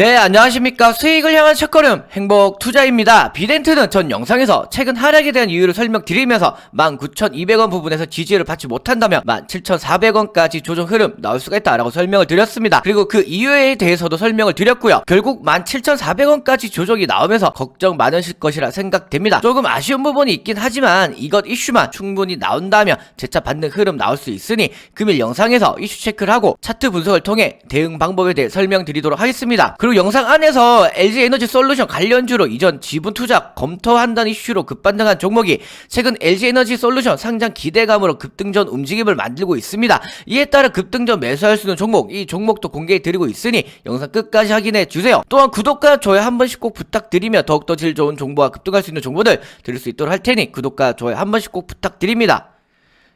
네, 안녕하십니까. 수익을 향한 첫걸음, 행복 투자입니다. 비덴트는 전 영상에서 최근 하락에 대한 이유를 설명드리면서 19,200원 부분에서 지지를 받지 못한다면 17,400원까지 조정 흐름 나올 수가 있다라고 설명을 드렸습니다. 그리고 그 이유에 대해서도 설명을 드렸고요. 결국 17,400원까지 조정이 나오면서 걱정 많으실 것이라 생각됩니다. 조금 아쉬운 부분이 있긴 하지만 이것 이슈만 충분히 나온다면 재차 받는 흐름 나올 수 있으니 금일 영상에서 이슈 체크를 하고 차트 분석을 통해 대응 방법에 대해 설명드리도록 하겠습니다. 그리고 영상 안에서 LG 에너지 솔루션 관련주로 이전 지분 투자 검토한다는 이슈로 급반등한 종목이 최근 LG 에너지 솔루션 상장 기대감으로 급등전 움직임을 만들고 있습니다. 이에 따라 급등전 매수할 수 있는 종목, 이 종목도 공개해 드리고 있으니 영상 끝까지 확인해 주세요. 또한 구독과 좋아요 한 번씩 꼭 부탁드리며 더욱더 질 좋은 정보와 급등할 수 있는 정보들 들을 수 있도록 할 테니 구독과 좋아요 한 번씩 꼭 부탁드립니다.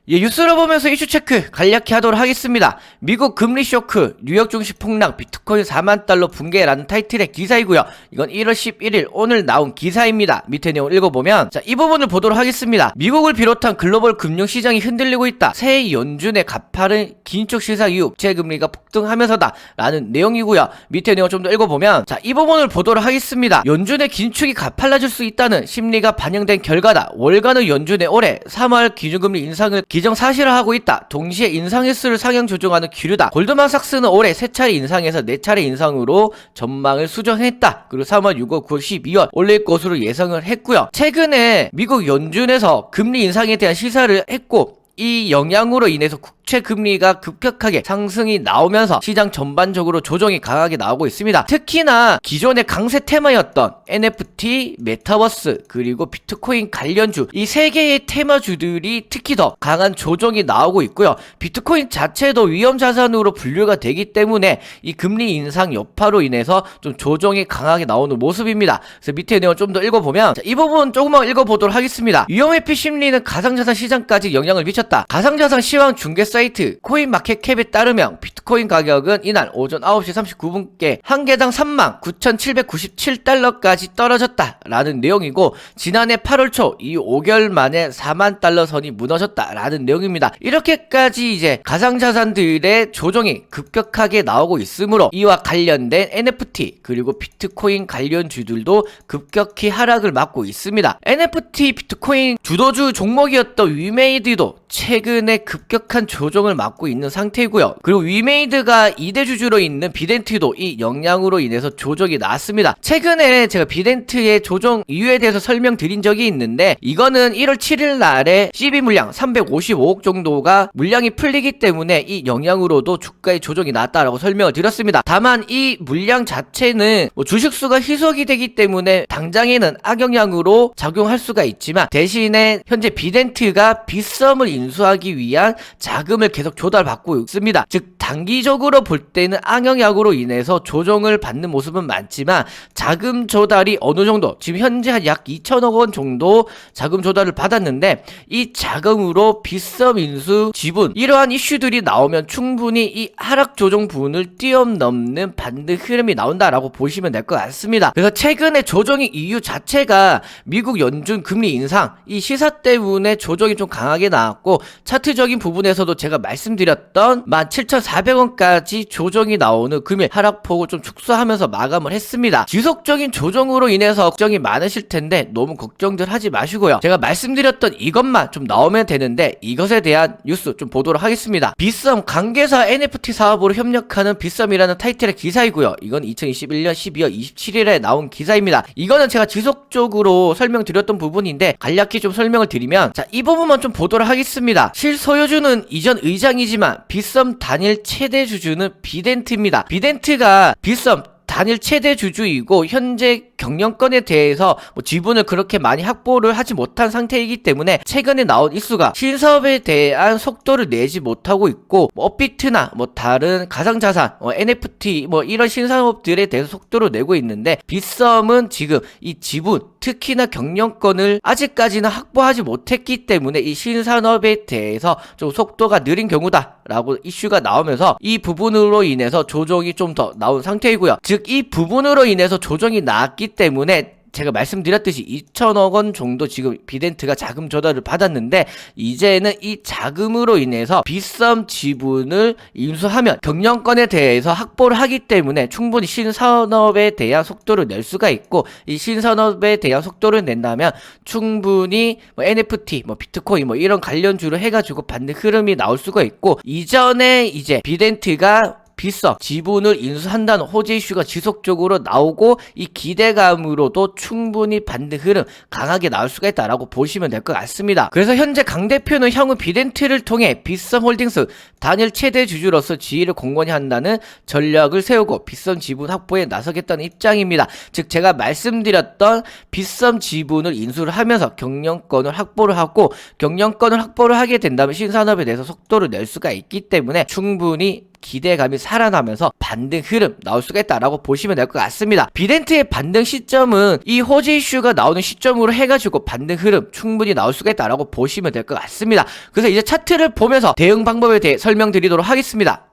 예, 뉴스를 보면서 이슈 체크 간략히 하도록 하겠습니다. 미국 금리 쇼크, 뉴욕 증시 폭락, 비트코인 4만 달러 붕괴라는 타이틀의 기사이고요. 이건 1월 11일 오늘 나온 기사입니다. 밑에 내용 읽어보면 자, 이 부분을 보도록 하겠습니다. 미국을 비롯한 글로벌 금융 시장이 흔들리고 있다. 새 연준의 가파른 긴축 시사 이후 재금리가 폭등하면서다. 라는 내용이고요. 밑에 내용 좀 더 읽어보면 자, 이 부분을 보도록 하겠습니다. 연준의 긴축이 가팔라질 수 있다는 심리가 반영된 결과다. 월간의 연준의 올해 3월 기준금리 인상을 기정사실화하고 있다. 동시에 인상 횟수를 상향 조정하는 기류다. 골드만삭스는 올해 세 차례 인상에서 네 차례 인상으로 전망을 수정했다. 그리고 3월, 6월, 9월, 12월 올릴 것으로 예상을 했고요. 최근에 미국 연준에서 금리 인상에 대한 시사를 했고 이 영향으로 인해서 국채 금리가 급격하게 상승이 나오면서 시장 전반적으로 조정이 강하게 나오고 있습니다. 특히나 기존의 강세 테마였던 NFT, 메타버스, 그리고 비트코인 관련주 이 세 개의 테마주들이 특히 더 강한 조정이 나오고 있고요. 비트코인 자체도 위험 자산으로 분류가 되기 때문에 이 금리 인상 여파로 인해서 좀 조정이 강하게 나오는 모습입니다. 그래서 밑에 내용 좀 더 읽어보면 자, 이 부분 조금만 읽어보도록 하겠습니다. 위험 회피 심리는 가상자산 시장까지 영향을 미쳤다. 가상자산 시황 중개 사이트 코인마켓캡에 따르면 비트코인 가격은 이날 오전 9시 39분께 한 개당 3만 9,797달러까지 떨어졌다 라는 내용이고 지난해 8월 초 이 5개월 만에 4만 달러 선이 무너졌다 라는 내용입니다. 이렇게까지 이제 가상자산들의 조정이 급격하게 나오고 있으므로 이와 관련된 NFT 그리고 비트코인 관련주들도 급격히 하락을 맞고 있습니다. NFT 비트코인 주도주 종목이었던 위메이드도 최근에 급격한 조정을 맞고 있는 상태이고요. 그리고 위메이드가 2대 주주로 있는 비덴트도 이 영향으로 인해서 조정이 나왔습니다. 최근에 제가 비덴트의 조정 이유에 대해서 설명드린 적이 있는데 이거는 1월 7일 날에 CB 물량 355억 정도가 물량이 풀리기 때문에 이 영향으로도 주가의 조정이 나왔다라고 설명을 드렸습니다. 다만 이 물량 자체는 뭐 주식수가 희석이 되기 때문에 당장에는 악영향으로 작용할 수가 있지만 대신에 현재 비덴트가 빗썸을 인수하기 위한 자금을 계속 조달받고 있습니다. 즉 단기적으로 볼 때는 악영향으로 인해서 조정을 받는 모습은 많지만 자금 조달이 어느 정도 지금 현재 한 약 2천억 원 정도 자금 조달을 받았는데 이 자금으로 빗썸 인수 지분 이러한 이슈들이 나오면 충분히 이 하락 조정 부분을 뛰어넘는 반등 흐름이 나온다라고 보시면 될 것 같습니다. 그래서 최근에 조정의 이유 자체가 미국 연준 금리 인상 이 시사 때문에 조정이 좀 강하게 나왔고 차트적인 부분에서도 제가 말씀드렸던 17,400 원까지 조정이 나오는 금일 하락폭을 좀 축소하면서 마감을 했습니다. 지속적인 조정으로 인해서 걱정이 많으실 텐데 너무 걱정들 하지 마시고요. 제가 말씀드렸던 이것만 좀 나오면 되는데 이것에 대한 뉴스 좀 보도록 하겠습니다. 빗썸 관계사 NFT 사업으로 협력하는 빗썸이라는 타이틀의 기사이고요. 이건 2021년 12월 27일에 나온 기사입니다. 이거는 제가 지속적으로 설명드렸던 부분인데 간략히 좀 설명을 드리면 자, 이 부분만 좀 보도록 하겠습니다. 실소유주는 이전 의장이지만 빗썸 단일 최대 주주는 비덴트입니다. 비덴트가 빗썸 단일 최대 주주이고 현재 경영권에 대해서 뭐 지분을 그렇게 많이 확보를 하지 못한 상태이기 때문에 최근에 나온 이슈가 신사업에 대한 속도를 내지 못하고 있고 뭐 업비트나 뭐 다른 가상자산, 뭐 NFT 뭐 이런 신사업들에 대해서 속도를 내고 있는데 빗썸은 지금 이 지분 특히나 경영권을 아직까지는 확보하지 못했기 때문에 이 신산업에 대해서 좀 속도가 느린 경우다라고 이슈가 나오면서 이 부분으로 인해서 조정이 좀 더 나온 상태이고요. 즉이 부분으로 인해서 조정이 나왔기 때문에 제가 말씀드렸듯이 2천억 원 정도 지금 비덴트가 자금 조달을 받았는데 이제는 이 자금으로 인해서 빗썸 지분을 인수하면 경영권에 대해서 확보를 하기 때문에 충분히 신산업에 대한 속도를 낼 수가 있고 이 신산업에 대한 속도를 낸다면 충분히 뭐 NFT, 뭐 비트코인 뭐 이런 관련주로 해가지고 받는 흐름이 나올 수가 있고 이전에 이제 비덴트가 빗썸 지분을 인수한다는 호재 이슈가 지속적으로 나오고 이 기대감으로도 충분히 반등 흐름 강하게 나올 수가 있다라고 보시면 될 것 같습니다. 그래서 현재 강 대표는 향후 비덴트를 통해 빗썸 홀딩스 단일 최대 주주로서 지위를 공건히 한다는 전략을 세우고 빗썸 지분 확보에 나서겠다는 입장입니다. 즉 제가 말씀드렸던 빗썸 지분을 인수를 하면서 경영권을 확보를 하고 경영권을 확보를 하게 된다면 신산업에 대해서 속도를 낼 수가 있기 때문에 충분히 기대감이 살아나면서 반등 흐름 나올 수가 있다라고 보시면 될 것 같습니다. 비덴트의 반등 시점은 이 호재 이슈가 나오는 시점으로 해가지고 반등 흐름 충분히 나올 수가 있다라고 보시면 될 것 같습니다. 그래서 이제 차트를 보면서 대응 방법에 대해 설명드리도록 하겠습니다.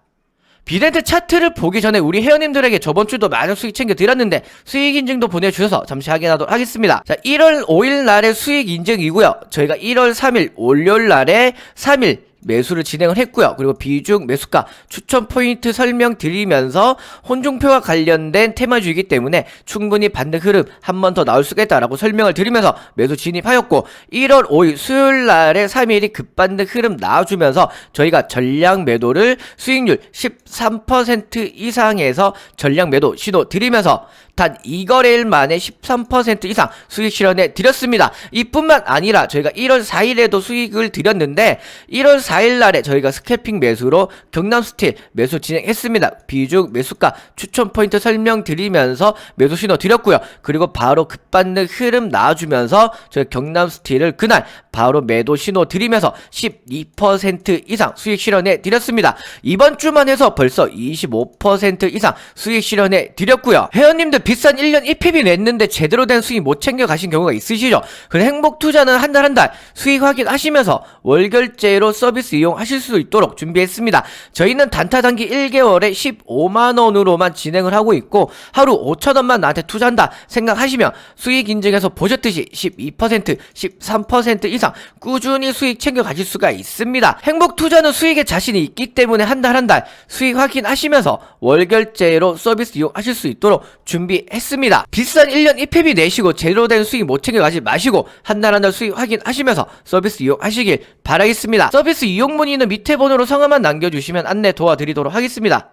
비덴트 차트를 보기 전에 우리 회원님들에게 저번 주도 많은 수익 챙겨 드렸는데 수익 인증도 보내주셔서 잠시 확인하도록 하겠습니다. 자, 1월 5일 날의 수익 인증이고요. 저희가 1월 3일 월요일 날에 3일 매수를 진행을 했고요. 그리고 비중 매수가 추천 포인트 설명 드리면서 혼종표와 관련된 테마주이기 때문에 충분히 반등 흐름 한 번 더 나올 수가 있다라고 설명을 드리면서 매수 진입하였고 1월 5일 수요일 날에 3일이 급반등 흐름 나와주면서 저희가 전량 매도를 수익률 13% 이상에서 전량 매도 신호 드리면서 단 2거래일 만에 13% 이상 수익 실현해 드렸습니다. 이뿐만 아니라 저희가 1월 4일에도 수익을 드렸는데 1월 4일 날에 저희가 스캐핑 매수로 경남 스틸 매수 진행했습니다. 비중 매수가 추천 포인트 설명드리면서 매수 신호 드렸고요. 그리고 바로 급반등 흐름 나와주면서 저희 경남 스틸을 그날 바로 매도 신호 드리면서 12% 이상 수익 실현해 드렸습니다. 이번 주만 해서 벌써 25% 이상 수익 실현해 드렸고요. 회원님들 비싼 1년 1핍이 냈는데 제대로 된 수익 못 챙겨 가신 경우가 있으시죠? 그래 행복 투자는 한 달 한 달 수익 확인하시면서 월결제로 서비스 이용하실 수 있도록 준비했습니다. 저희는 단타 단기 1개월에 15만 원으로만 진행을 하고 있고 하루 5천 원만 나한테 투자한다 생각하시면 수익 인증에서 보셨듯이 12% 13% 이상 꾸준히 수익 챙겨 가실 수가 있습니다. 행복 투자는 수익에 자신이 있기 때문에 한 달 한 달 수익 확인하시면서 월결제로 서비스 이용하실 수 있도록 준비 했습니다. 비싼 1년 1핍이 내시고 제대로 된 수익 못 챙겨 가지 마시고 한 달 한 달 수익 확인하시면서 서비스 이용하시길 바라겠습니다. 서비스 이용 문의는 밑에 번호로 성함만 남겨주시면 안내 도와드리도록 하겠습니다.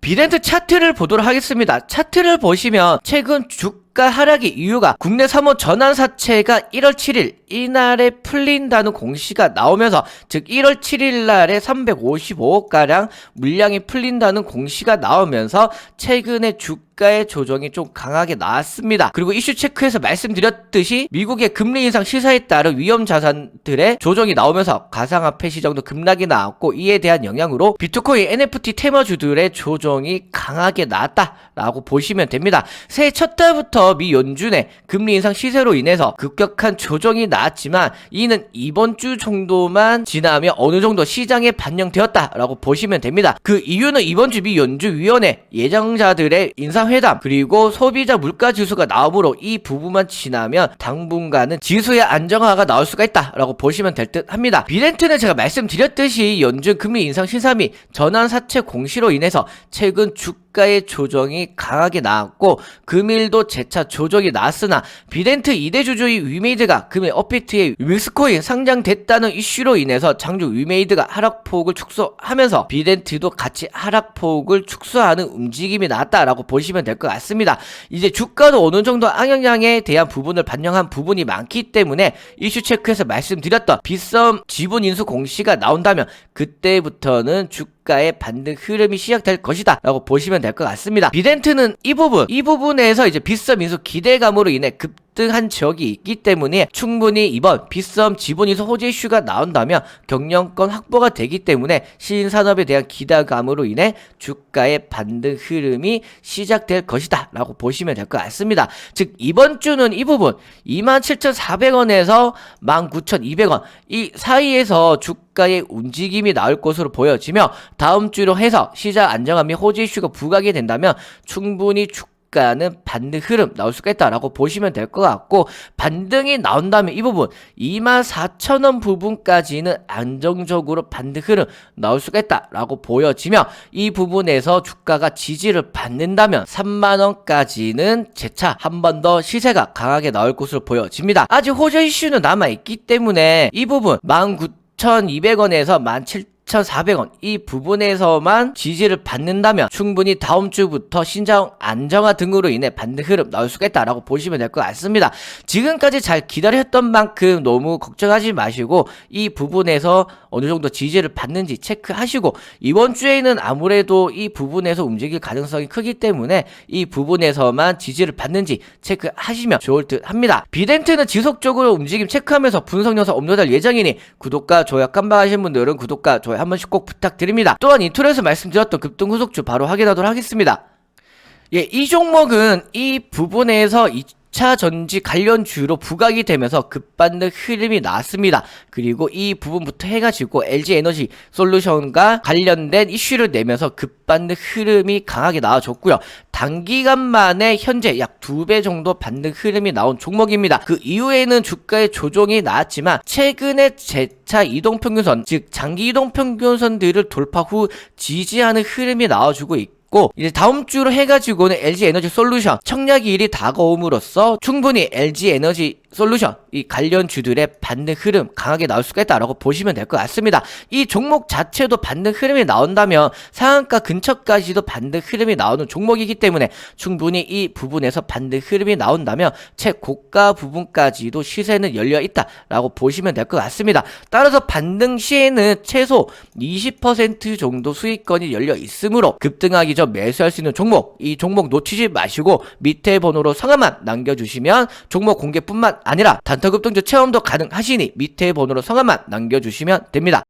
비덴트 차트를 보도록 하겠습니다. 차트를 보시면 최근 주가 하락의 이유가 국내 3호 전환사채가 1월 7일 이날에 풀린다는 공시가 나오면서 즉 1월 7일 날에 355억가량 물량이 풀린다는 공시가 나오면서 최근에 주가 의 조정이 좀 강하게 나왔습니다. 그리고 이슈 체크에서 말씀드렸듯이 미국의 금리 인상 시사에 따른 위험 자산들의 조정이 나오면서 가상화폐 시장도 급락이 나왔고 이에 대한 영향으로 비트코인 NFT 테마주들의 조정이 강하게 나왔다라고 보시면 됩니다. 새해 첫 달부터 미 연준의 금리 인상 시세로 인해서 급격한 조정이 나왔지만 이는 이번 주 정도만 지나면 어느 정도 시장에 반영되었다라고 보시면 됩니다. 그 이유는 이번 주 미 연준위원회 예정자들의 인상 회담 그리고 소비자 물가 지수가 나오므로 이 부분만 지나면 당분간은 지수의 안정화가 나올 수가 있다라고 보시면 될 듯 합니다. 비렌트는 제가 말씀드렸듯이 연준 금리 인상 시사 및 전환 사채 공시로 인해서 최근 주 가의 조정이 강하게 나왔고 금일도 재차 조정이 나왔으나 비덴트 2대 주주의 위메이드가 금일 업비트의 윙스코인 상장됐다는 이슈로 인해서 장주 위메이드가 하락폭을 축소하면서 비덴트도 같이 하락폭을 축소하는 움직임이 나왔다라고 보시면 될 것 같습니다. 이제 주가도 어느 정도 악영향에 대한 부분을 반영한 부분이 많기 때문에 이슈 체크에서 말씀드렸던 빗썸 지분 인수 공시가 나온다면 그때부터는 주가 의 반등 흐름이 시작될 것이다 라고 보시면 될 것 같습니다. 비덴트는 이 부분 이 부분에서 이제 빗썸 인수 기대감으로 인해 급 등한 적이 있기 때문에 충분히 이번 빗썸 지분 인수 호재 이슈가 나온다면 경영권 확보가 되기 때문에 신산업에 대한 기대감으로 인해 주가의 반등 흐름이 시작될 것이다 라고 보시면 될 것 같습니다. 즉 이번 주는 이 부분 27,400원에서 19,200원 이 사이에서 주가의 움직임이 나올 것으로 보여지며 다음 주로 해서 시장 안정화 및 호재 이슈가 부각이 된다면 충분히 주 주가는 반등 흐름 나올 수가 있다라고 보시면 될 것 같고 반등이 나온다면 이 부분 24,000원 부분까지는 안정적으로 반등 흐름 나올 수가 있다라고 보여지며 이 부분에서 주가가 지지를 받는다면 3만 원까지는 재차 한 번 더 시세가 강하게 나올 것으로 보여집니다. 아직 호재 이슈는 남아 있기 때문에 이 부분 19,200원에서 17,400원 이 부분에서만 지지를 받는다면 충분히 다음 주부터 신장 안정화 등으로 인해 반등 흐름 나올 수가 있다라고 보시면 될 것 같습니다. 지금까지 잘 기다렸던 만큼 너무 걱정하지 마시고 이 부분에서 어느 정도 지지를 받는지 체크하시고 이번 주에는 아무래도 이 부분에서 움직일 가능성이 크기 때문에 이 부분에서만 지지를 받는지 체크하시면 좋을 듯 합니다. 비덴트는 지속적으로 움직임 체크하면서 분석 영상 업로드할 예정이니 구독과 좋아요 깜빡하신 분들은 구독과 좋아요 한 번씩 꼭 부탁드립니다. 또한 인트로에서 말씀드렸던 급등 후속주 바로 확인하도록 하겠습니다. 예, 이 종목은 이 부분에서 2차 전지 관련 주로 부각이 되면서 급반등 흐름이 나왔습니다. 그리고 이 부분부터 해가지고 LG 에너지 솔루션과 관련된 이슈를 내면서 급반등 흐름이 강하게 나와줬고요. 단기간 만에 현재 약 두 배 정도 반등 흐름이 나온 종목입니다. 그 이후에는 주가의 조정이 나왔지만 최근에 재차 이동평균선, 즉 장기 이동평균선들을 돌파 후 지지하는 흐름이 나와주고 있고 있고 이제 다음 주로 해가지고는 LG 에너지 솔루션 청약 일이 다가옴으로써 충분히 LG 에너지 솔루션 이 관련 주들의 반등 흐름 강하게 나올 수가 있다라고 보시면 될 것 같습니다. 이 종목 자체도 반등 흐름이 나온다면 상한가 근처까지도 반등 흐름이 나오는 종목이기 때문에 충분히 이 부분에서 반등 흐름이 나온다면 최고가 부분까지도 시세는 열려 있다라고 보시면 될 것 같습니다. 따라서 반등 시에는 최소 20% 정도 수익권이 열려 있으므로 급등하기 전 매수할 수 있는 종목 이 종목 놓치지 마시고 밑에 번호로 성함만 남겨주시면 종목 공개뿐만 아니라 단타급등주 체험도 가능하시니 밑에 번호로 성함만 남겨주시면 됩니다.